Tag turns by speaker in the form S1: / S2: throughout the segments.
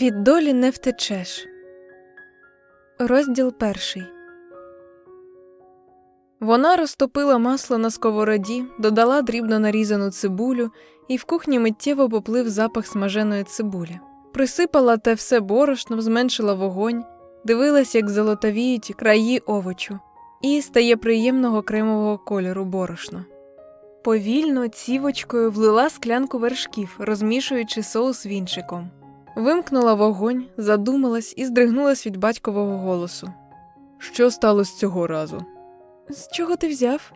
S1: Від долі не втечеш. Розділ перший. Вона розтопила масло на сковороді, додала дрібно нарізану цибулю, і в кухні миттєво поплив запах смаженої цибулі. Присипала те все борошном, зменшила вогонь, дивилась, як золотавіють краї овочу, і стає приємного кремового кольору борошно. Повільно цівочкою влила склянку вершків, розмішуючи соус вінчиком. Вимкнула вогонь, задумалась і здригнулась від батькового голосу.
S2: Що сталося цього разу?
S1: З чого ти взяв?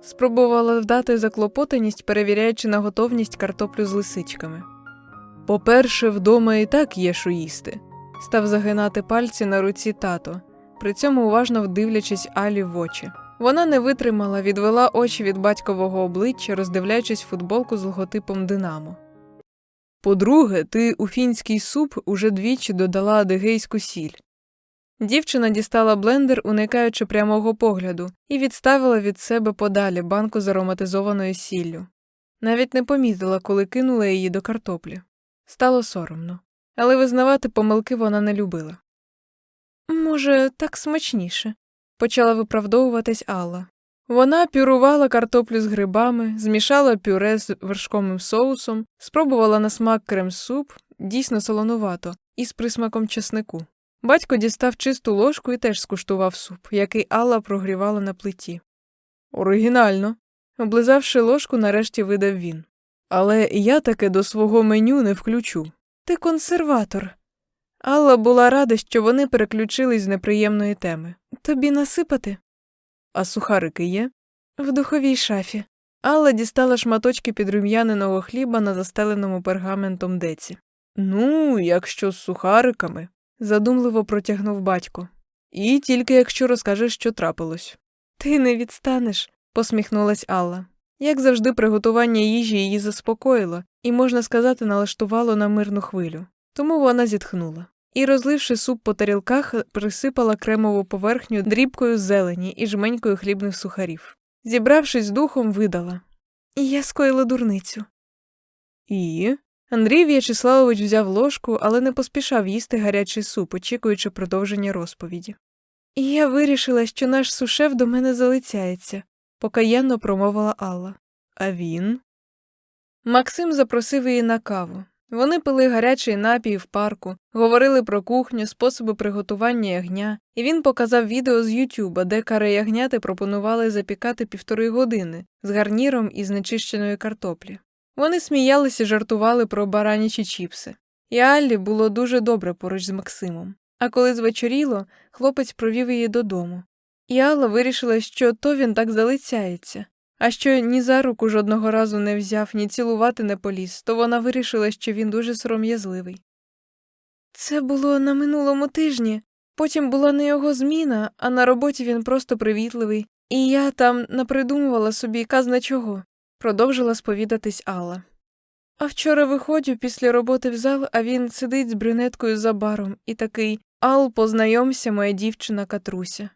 S1: Спробувала вдати заклопотаність, перевіряючи на готовність картоплю з лисичками.
S2: По-перше, вдома і так є що їсти.
S1: Став загинати пальці на руці тато, при цьому уважно вдивлячись Алі в очі. Вона не витримала, відвела очі від батькового обличчя, роздивляючись футболку з логотипом Динамо.
S2: По-друге, ти у фінський суп уже двічі додала адигейську сіль.
S1: Дівчина дістала блендер, уникаючи прямого погляду, і відставила від себе подалі банку з ароматизованою сіллю. Навіть не помітила, коли кинула її до картоплі. Стало соромно, але визнавати помилки вона не любила. Може, так смачніше, почала виправдовуватись Алла. Вона пюрувала картоплю з грибами, змішала пюре з вершковим соусом, спробувала на смак крем-суп, дійсно солонувато, і з присмаком чеснику. Батько дістав чисту ложку і теж скуштував суп, який Алла прогрівала на плиті.
S2: Оригінально.
S1: Облизавши ложку, нарешті видав він.
S2: Але я таке до свого меню не включу.
S1: Ти консерватор. Алла була рада, що вони переключились з неприємної теми. Тобі насипати?
S2: А сухарики є?
S1: В духовій шафі. Алла дістала шматочки підрум'яненого хліба на застеленому пергаментом деці.
S2: Ну, якщо з сухариками.
S1: задумливо протягнув батько.
S2: І тільки якщо розкажеш, що трапилось.
S1: Ти не відстанеш, посміхнулась Алла. Як завжди, приготування їжі її заспокоїло і, можна сказати, налаштувало на мирну хвилю. Тому вона зітхнула. І, розливши суп по тарілках, присипала кремову поверхню дрібкою зелені і жменькою хлібних сухарів. Зібравшись з духом, видала. І я скоїла дурницю.
S2: І.
S1: Андрій В'ячеславович взяв ложку, але не поспішав їсти гарячий суп, очікуючи продовження розповіді. І я вирішила, що наш сушеф до мене залицяється, покаянно промовила Алла.
S2: А він?
S1: Максим запросив її на каву. Вони пили гарячий напій в парку, говорили про кухню, способи приготування ягня, і він показав відео з Ютуба, де каре ягняти пропонували запікати півтори години з гарніром із нечищеної картоплі. Вони сміялися і жартували про баранячі чіпси. І Аллі було дуже добре поруч з Максимом. А коли звечоріло, хлопець провів її додому. І Алла вирішила, що то він так залицяється, а що ні за руку жодного разу не взяв, ні цілувати не поліз, то вона вирішила, що він дуже сором'язливий. Це було на минулому тижні, потім була не його зміна, а на роботі він просто привітливий, і я там напридумувала собі казна чого, продовжила сповідатись Алла. А вчора виходжу після роботи в зал, а він сидить з брюнеткою за баром і такий Ал, познайомся, моя дівчина Катруся.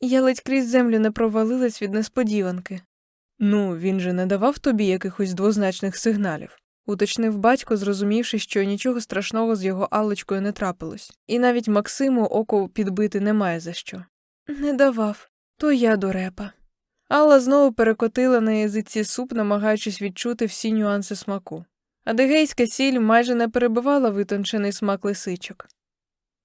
S1: Я ледь крізь землю не провалилась від несподіванки.
S2: Ну, він же не давав тобі якихось двозначних сигналів.
S1: уточнив батько, зрозумівши, що нічого страшного з його Аллочкою не трапилось, і навіть Максиму око підбити немає за що. Не давав, то я дурепа. Алла знову перекотила на язиці суп, намагаючись відчути всі нюанси смаку. Адигейська сіль майже не перебивала витончений смак лисичок.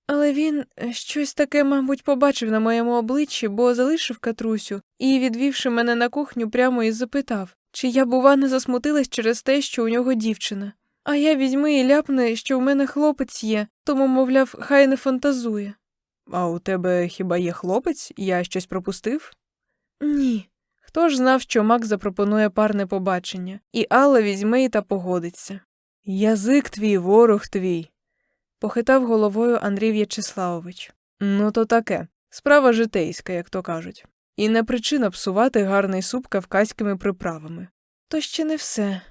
S1: Але він е, щось таке, мабуть, побачив на моєму обличчі, бо залишив катрусю і, відвівши мене на кухню, прямо і запитав, чи я, бува, не засмутилась через те, що у нього дівчина. А я візьми і ляпне, що в мене хлопець є, тому, мовляв, хай не фантазує.
S2: А у тебе хіба є хлопець? Я щось пропустив?
S1: Ні. Хто ж знав, що Мак запропонує парне побачення, і Алла візьме і та погодиться.
S2: Язик твій, ворог твій.
S1: Похитав головою Андрій В'ячеславович.
S2: Ну, то таке. Справа житейська, як то кажуть. І не причина псувати гарний суп кавказькими приправами.
S1: То ще не все.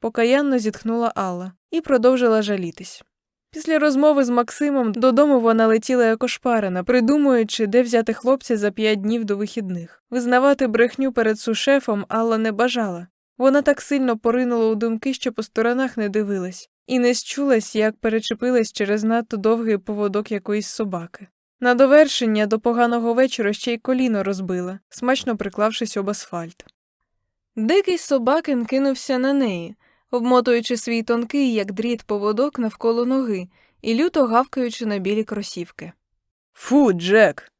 S1: Покаянно зітхнула Алла і продовжила жалітись. Після розмови з Максимом додому вона летіла як ошпарена, придумуючи, де взяти хлопця за п'ять днів до вихідних. Визнавати брехню перед сушефом Алла не бажала. Вона так сильно поринула у думки, що по сторонах не дивилась, і не счулась, як перечепилась через надто довгий поводок якоїсь собаки. На довершення до поганого вечора ще й коліно розбила, смачно приклавшись об асфальт. Дикий собакин кинувся на неї, обмотуючи свій тонкий, як дріт, поводок навколо ноги і люто гавкаючи на білі кросівки.
S2: Фу, Джек.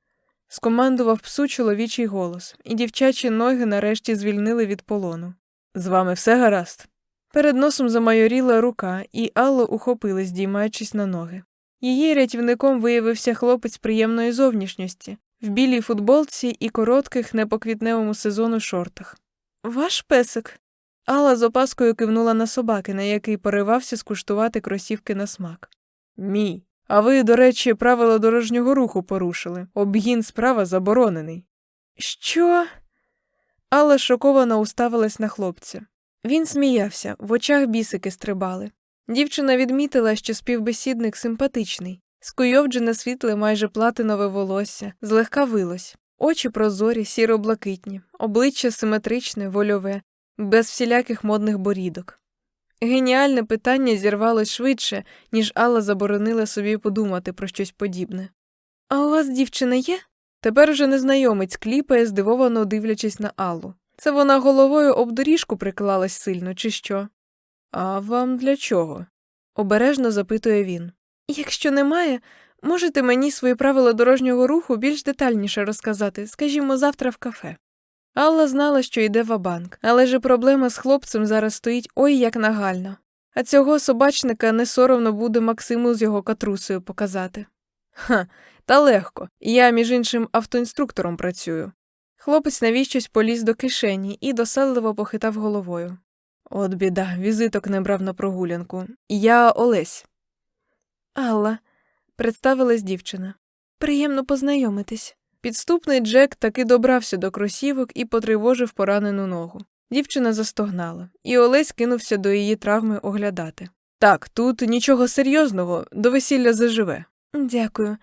S2: скомандував псу чоловічий голос, і дівчачі ноги нарешті звільнили від полону. З вами все гаразд. Перед носом замайоріла рука, і Алла ухопилась, здіймаючись на ноги. Її рятівником виявився хлопець приємної зовнішності, в білій футболці і коротких, не по квітневому сезону шортах. Ваш песик. Алла з опаскою кивнула на собаки, на який поривався скуштувати кросівки на смак. Мій. А ви, до речі, правила дорожнього руху порушили. Обгін справа заборонений. Що? Алла шоковано уставилась на хлопця. Він сміявся, в очах бісики стрибали. Дівчина відмітила, що співбесідник симпатичний, скуйовджене світле майже платинове волосся, злегка вилось, очі прозорі, сіро-блакитні, обличчя симетричне, вольове, без всіляких модних борідок. Геніальне питання зірвалось швидше, ніж Алла заборонила собі подумати про щось подібне. А у вас дівчина є? Тепер уже незнайомець кліпає, здивовано дивлячись на Аллу. Це вона головою об доріжку приклалась сильно, чи що? А вам для чого? обережно запитує він. Якщо немає, можете мені свої правила дорожнього руху більш детальніше розказати, скажімо, завтра в кафе. Алла знала, що йде ва-банк, але ж проблема з хлопцем зараз стоїть ой як нагально. А цього собачника не соромно буде Максиму з його катрусою показати. Ха, та легко. Я, між іншим, автоінструктором працюю. Хлопець навіщось поліз до кишені і досадливо похитав головою. От біда, візиток не брав на прогулянку. Я Олесь. Алла, представилась дівчина. Приємно познайомитись. Підступний Джек таки добрався до кросівок і потривожив поранену ногу. Дівчина застогнала, і Олесь кинувся до її травми оглядати. Так, тут нічого серйозного, до весілля заживе. Дякую.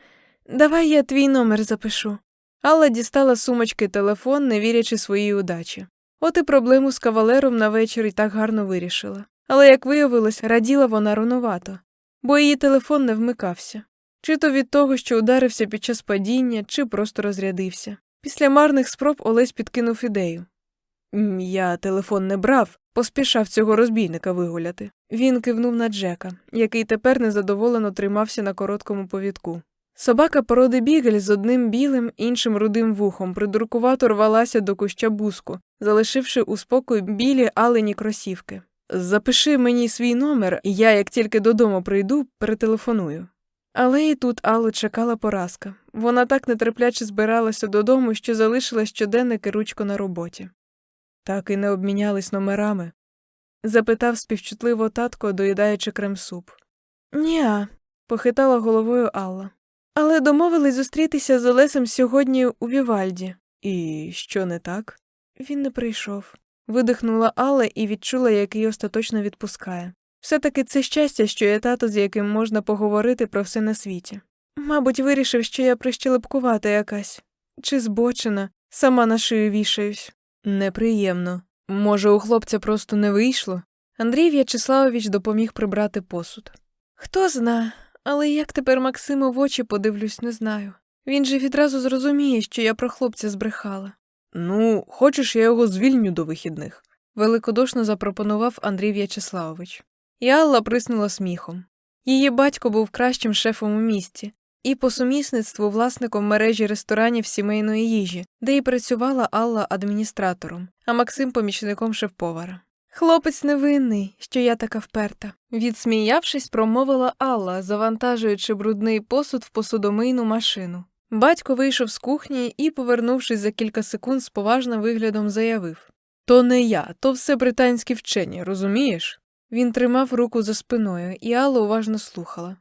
S2: Давай я твій номер запишу. Алла дістала сумочки телефон, не вірячи своїй удачі. От і проблему з кавалером на вечір і так гарно вирішила. Але, як виявилось, раділа вона рунувато, бо її телефон не вмикався. Чи то від того, що ударився під час падіння, чи просто розрядився. Після марних спроб Олесь підкинув ідею. Я телефон не брав, поспішав цього розбійника вигуляти. Він кивнув на Джека, який тепер незадоволено тримався на короткому повідку. Собака породи бігель з одним білим, іншим рудим вухом придуркувато рвалася до куща буску, залишивши у спокої білі алені кросівки. Запиши мені свій номер, і я, як тільки додому прийду, перетелефоную. Але і тут Аллу чекала поразка. Вона так нетерпляче збиралася додому, що залишила щоденник і ручку на роботі. Так і не обмінялись номерами? запитав співчутливо татко, доїдаючи крем-суп. Ніа, похитала головою Алла. Але домовились зустрітися з Олесем сьогодні у Вівальді. І що не так? Він не прийшов. Видихнула Алла і відчула, як її остаточно відпускає. Все таки це щастя, що є тато, з яким можна поговорити про все на світі. Мабуть, вирішив, що я прищелепкувата якась, чи збочена, сама на шию вішаюсь. Неприємно. Може, у хлопця просто не вийшло? Андрій В'ячеславович допоміг прибрати посуд. Хто зна, але як тепер Максиму в очі подивлюсь, не знаю. Він же відразу зрозуміє, що я про хлопця збрехала. Ну, хочеш, я його звільню до вихідних, великодушно запропонував Андрій В'ячеславович. І Алла приснула сміхом. Її батько був кращим шефом у місті і по сумісництву власником мережі ресторанів сімейної їжі, де і працювала Алла адміністратором, а Максим помічником шеф-повара. Хлопець невинний, що я така вперта. Відсміявшись, промовила Алла, завантажуючи брудний посуд в посудомийну машину. Батько вийшов з кухні і, повернувшись за кілька секунд, з поважним виглядом заявив То не я, то все британські вчені, розумієш? Він тримав руку за спиною, і Алла уважно слухала.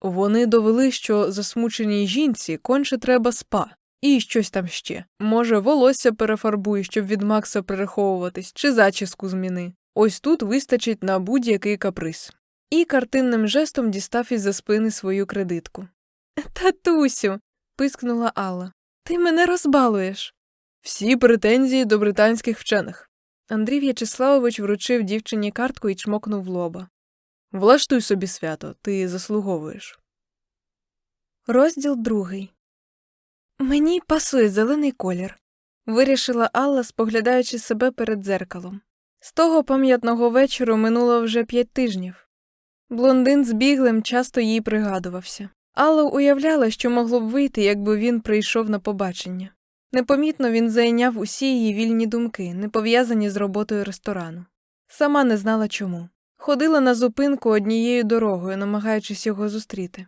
S2: Вони довели, що засмученій жінці конче треба спа, і щось там ще. Може, волосся перефарбуй, щоб від Макса переховуватись, чи зачіску зміни. Ось тут вистачить на будь-який каприз. І картинним жестом дістав із за спини свою кредитку. Татусю. пискнула Алла. Ти мене розбалуєш. Всі претензії до британських вчених. Андрій В'ячеславович вручив дівчині картку і чмокнув лоба. Влаштуй собі свято, ти заслуговуєш.
S1: Розділ другий. Мені пасує зелений колір, вирішила Алла, споглядаючи себе перед дзеркалом. З того пам'ятного вечору минуло вже п'ять тижнів. Блондин з біглем часто їй пригадувався. Алла уявляла, що могло б вийти, якби він прийшов на побачення. Непомітно він зайняв усі її вільні думки, не пов'язані з роботою ресторану. Сама не знала чому. Ходила на зупинку однією дорогою, намагаючись його зустріти.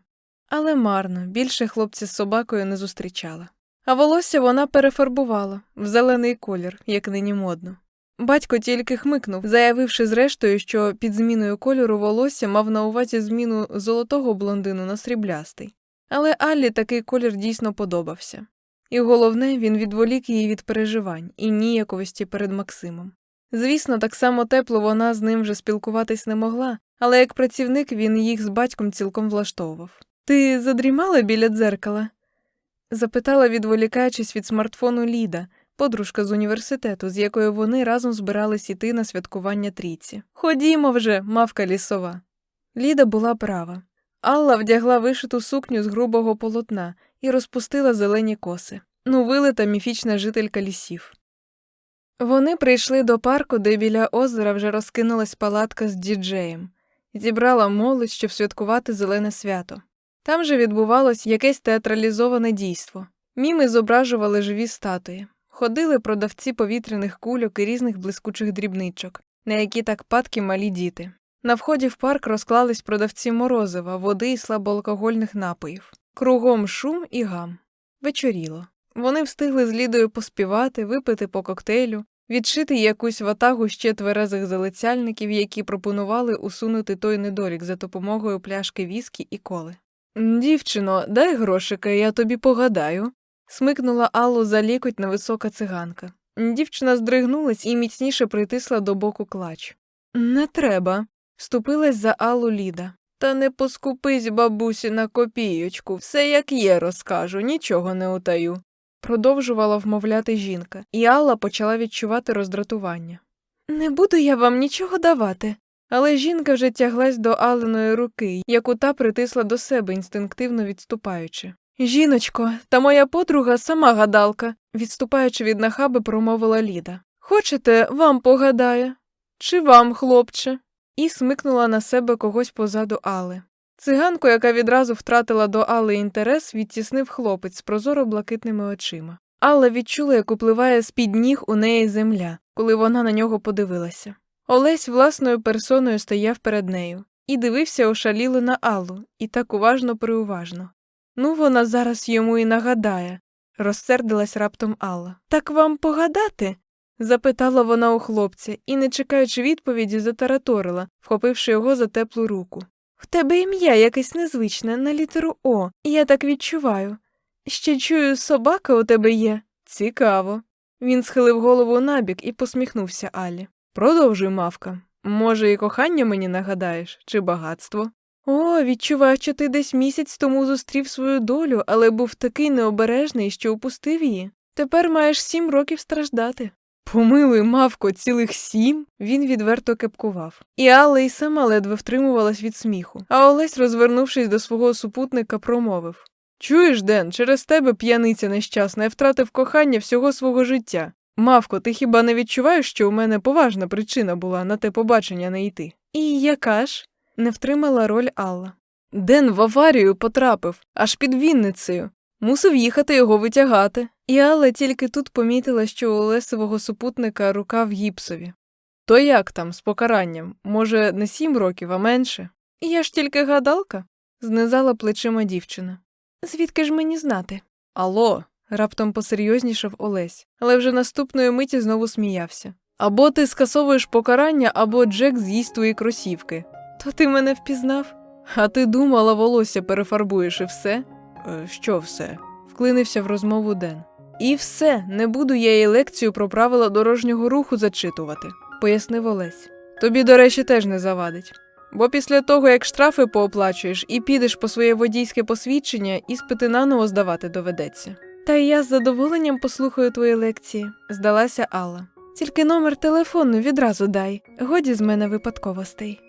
S1: Але марно, більше хлопця з собакою не зустрічала. А волосся вона перефарбувала в зелений колір, як нині модно. Батько тільки хмикнув, заявивши зрештою, що під зміною кольору волосся мав на увазі зміну золотого блондину на сріблястий. Але Аллі такий колір дійсно подобався. І головне, він відволік її від переживань і ніяковості перед Максимом. Звісно, так само тепло вона з ним вже спілкуватись не могла, але як працівник він їх з батьком цілком влаштовував. Ти задрімала біля дзеркала? запитала, відволікаючись від смартфону Ліда, подружка з університету, з якою вони разом збирались іти на святкування трійці. Ходімо вже, мавка лісова. Ліда була права. Алла вдягла вишиту сукню з грубого полотна і розпустила зелені коси. Ну, вилита міфічна жителька лісів. Вони прийшли до парку, де біля озера вже розкинулась палатка з діджеєм, зібрала молодь, щоб святкувати зелене свято. Там же відбувалось якесь театралізоване дійство. Міми зображували живі статуї, ходили продавці повітряних кульок і різних блискучих дрібничок, на які так падки малі діти. На вході в парк розклались продавці морозива, води і слабоалкогольних напоїв. Кругом шум і гам. Вечоріло. Вони встигли з Лідою поспівати, випити по коктейлю, відшити якусь ватагу ще тверезих залицяльників, які пропонували усунути той недолік за допомогою пляшки віскі і коли. Дівчино, дай грошика, я тобі погадаю. смикнула Аллу за лікоть невисока циганка. Дівчина здригнулась і міцніше притисла до боку клач. Не треба, вступилась за Аллу Ліда. Та не поскупись, бабусі, на копійочку, все як є, розкажу, нічого не утаю. Продовжувала вмовляти жінка, і Алла почала відчувати роздратування. Не буду я вам нічого давати. Але жінка вже тяглась до Алленої руки, яку та притисла до себе, інстинктивно відступаючи. Жіночко, та моя подруга сама гадалка, відступаючи від нахаби, промовила Ліда. Хочете, вам погадає? Чи вам, хлопче? І смикнула на себе когось позаду Алли. Циганку, яка відразу втратила до Алли інтерес, відтіснив хлопець з прозоро блакитними очима. Алла відчула, як upливає з-під ніг у неї земля, коли вона на нього подивилася. Олесь власною персоною стояв перед нею і дивився ошаліло на Аллу, і так уважно приуважно. Ну, вона зараз йому і нагадає, розсердилась раптом Алла. Так вам погадати? запитала вона у хлопця і, не чекаючи відповіді, затараторила, вхопивши його за теплу руку. В тебе ім'я якесь незвичне на літеру О, і я так відчуваю. Ще чую, собака у тебе є. Цікаво. Він схилив голову набік і посміхнувся Алі. Продовжуй, мавка. Може, і кохання мені нагадаєш, чи багатство? О, відчуваю, що ти десь місяць тому зустрів свою долю, але був такий необережний, що упустив її. Тепер маєш сім років страждати. Помилуй, мавко, цілих сім. Він відверто кепкував. І Алла й сама ледве втримувалась від сміху. А Олесь, розвернувшись до свого супутника, промовив Чуєш, Ден, через тебе п'яниця нещасна, я втратив кохання всього свого життя. Мавко, ти хіба не відчуваєш, що у мене поважна причина була на те побачення не йти? І яка ж? не втримала роль Алла. Ден в аварію потрапив, аж під Вінницею. Мусив їхати його витягати. І Алла тільки тут помітила, що у Лесового супутника рука в гіпсові. То як там, з покаранням? Може, не сім років, а менше? Я ж тільки гадалка, знизала плечима дівчина. Звідки ж мені знати? Алло, раптом посерйознішав Олесь, але вже наступної миті знову сміявся. Або ти скасовуєш покарання, або Джек з'їсть твої кросівки. То ти мене впізнав? А ти думала, волосся перефарбуєш і все? Е, що все? вклинився в розмову Ден. І все, не буду я їй лекцію про правила дорожнього руху зачитувати, пояснив Олесь. Тобі, до речі, теж не завадить. Бо після того, як штрафи пооплачуєш і підеш по своє водійське посвідчення, іспити наново здавати доведеться. Та й я з задоволенням послухаю твої лекції, здалася Алла. Тільки номер телефону відразу дай, годі з мене випадковостей.